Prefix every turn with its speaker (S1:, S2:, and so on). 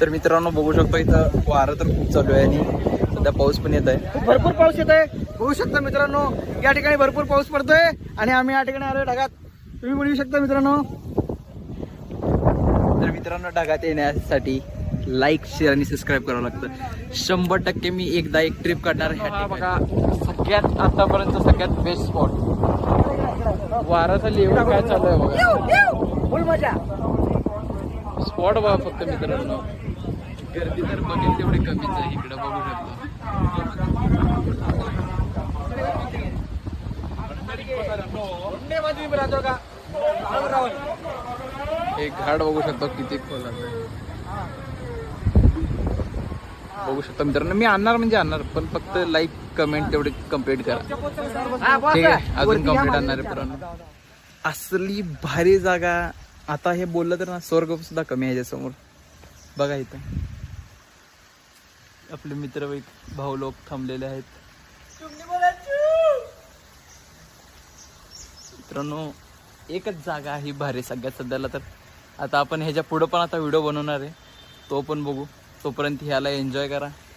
S1: तर मित्रांनो बघू शकतो इथं वारं तर खूप चालू आहे आणि सध्या पाऊस पण येत आहे.
S2: भरपूर पाऊस येत आहे. बघू शकता मित्रांनो या ठिकाणी भरपूर पाऊस पडतोय आणि आम्ही या ठिकाणी आलोय ढगात. तुम्ही बघू शकता मित्रांनो.
S1: तर मित्रांनो ढगात येण्यासाठी लाईक शेअर आणि सबस्क्राईब करावं लागतं. शंभर टक्के मी एकदा एक ट्रिप काढणार ह्या बघा सगळ्यात आतापर्यंत सगळ्यात बेस्ट स्पॉट वाराचा लेवल काय चालू आहे बघा. स्पॉट बघा फक्त मित्रांनो. गर्दी तर बघेल तेवढी कमीच आहे इकडे बघू शकतो. एक घाट बघू शकतो किती खोल आहे. बघू शकतो मित्रांनो. मी आणणार म्हणजे आणणार पण फक्त लाईक कमेंट तेवढे कंप्लीट करा. ठीक आहे? अजून कंप्लीट आणणार आहे पुराण असली भारी जागा आता हे बोललं तर ना स्वर्ग सुद्धा कमी आहे याच्यासमोर. बघा इथं. आपले मित्र भाऊ लोक थांबलेले आहेत. मित्रांनो एकच जागा आहे भारी सगळ्यात सध्याला तर. आता आपण ह्याच्या पुढं पण आता व्हिडिओ बनवणार आहे. तो पण बघू. तोपर्यंत ह्याला एन्जॉय करा.